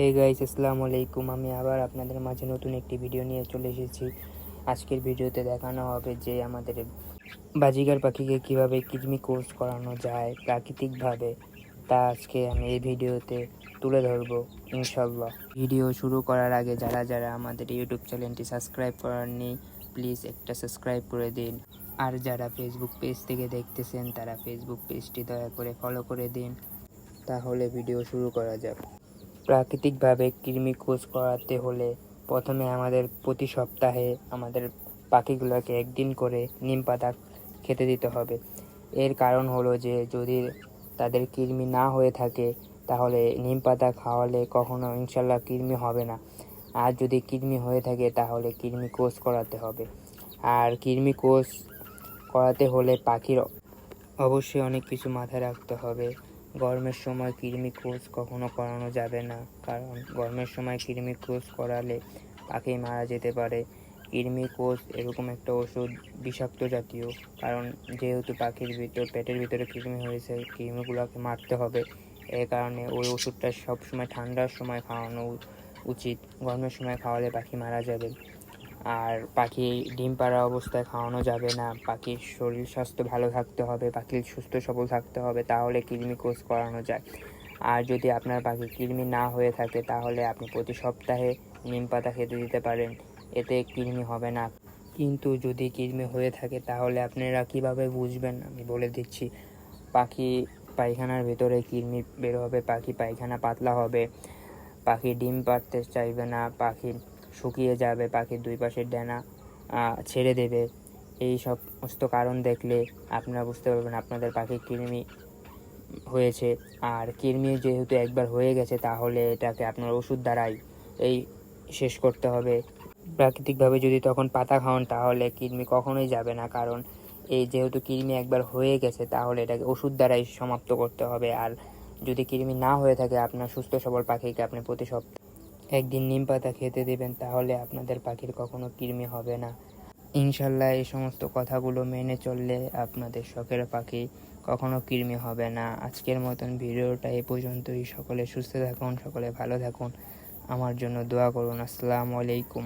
Hey guys আসসালামু আলাইকুম। আমি আবার আপনাদের মাঝে নতুন একটি ভিডিও নিয়ে চলে এসেছি। আজকের ভিডিওতে দেখানো হবে যে আমাদের বাজিগার পাখিকে কীভাবে কিডনি কোর্স করানো যায় প্রাকৃতিকভাবে। তা আজকে আমি এই ভিডিওতে তুলে ধরবো ইনশাল্লাহ ভিডিও শুরু করার আগে যারা যারা আমাদের ইউটিউব চ্যানেলটি সাবস্ক্রাইব করাননি প্লিজ একটা সাবস্ক্রাইব করে দিন। আর যারা ফেসবুক পেজ থেকে দেখতেছেন, তারা ফেসবুক পেজটি দয়া করে ফলো করে দিন। তাহলে ভিডিও শুরু করা যাক। প্রাকৃতিকভাবে কৃমি কোষ করাতে হলে প্রথমে আমাদের প্রতি সপ্তাহে আমাদের পাখিগুলোকে একদিন করে নিম পাতা খেতে দিতে হবে। এর কারণ হলো যে, যদি তাদের কৃমি না হয়ে থাকে, তাহলে নিম পাতা খাওয়ালে কখনো ইনশাল্লাহ কৃমি হবে না। আর যদি কৃমি হয়ে থাকে, তাহলে কৃমি কোষ করাতে হবে। আর কৃমি কোষ করাতে হলে পাখির অবশ্যই অনেক কিছু মাথায় রাখতে হবে। গরমের সময় কৃমি কোষ কখনো করানো যাবে না, কারণ গরমের সময় কৃমি কোষ করালে পাখি মারা যেতে পারে। কৃমি কোষ এরকম একটা ওষুধ বিষাক্ত জাতীয়, কারণ যেহেতু পাখির ভিতর, পেটের ভিতরে কৃমি হয়েছে, কৃমিগুলোকে মারতে হবে। এই কারণে ওই ওষুধটা সবসময় ঠান্ডার সময় খাওয়ানো উচিত। গরমের সময় খাওয়ালে পাখি মারা যাবে। আর পাখি ডিম পাড়া অবস্থায় খাওয়ানো যাবে না। পাখির শরীর স্বাস্থ্য ভালো থাকতে হবে পাখির সুস্থ সবল থাকতে হবে, তাহলে কৃমি কোষ করানো যায়। আর যদি আপনার পাখি কৃমি না হয়ে থাকে, তাহলে আপনি প্রতি সপ্তাহে নিম পাতা খেতে দিতে পারেন, এতে কৃমি হবে না। কিন্তু যদি কৃমি হয়ে থাকে, তাহলে আপনারা কীভাবে বুঝবেন? আমি বলে দিচ্ছি, পাখি পায়খানার ভেতরে কৃমি বের হবে, পাখি পায়খানা পাতলা হবে, পাখি ডিম পাড়তে চাইবে না, পাখি শুকিয়ে যাবে, পাখির দুই পাশের ডানা ছেড়ে দেবে। এই সমস্ত কারণ দেখলে আপনারা বুঝতে পারবেন আপনাদের পাখি কৃমি হয়েছে। আর কৃমি যেহেতু একবার হয়ে গেছে, তাহলে এটাকে আপনার ওষুধ দ্বারাই এই শেষ করতে হবে। প্রাকৃতিকভাবে যদি তখন পাতা খাওয়ান, তাহলে কৃমি কখনোই যাবে না। কারণ এই যেহেতু কৃমি একবার হয়ে গেছে, তাহলে এটাকে ওষুধ দ্বারাই সমাপ্ত করতে হবে। আর যদি কৃমি না হয়ে থাকে, আপনার সুস্থ সবল পাখিকে আপনি প্রতি সপ্তাহে একদিন নিম পাতা খেতে দেবেন, তাহলে আপনাদের পাখির কখনো কৃমি হবে না। ইনশাল্লাহ এই সমস্ত কথাগুলো মেনে চললে আপনাদের শখের পাখি কখনো কৃমি হবে না। আজকের মতন ভিডিওটা এ পর্যন্তই। সকলে সুস্থ থাকুন, সকলে ভালো থাকুন। আমার জন্য দোয়া করুন। আসসালামু আলাইকুম।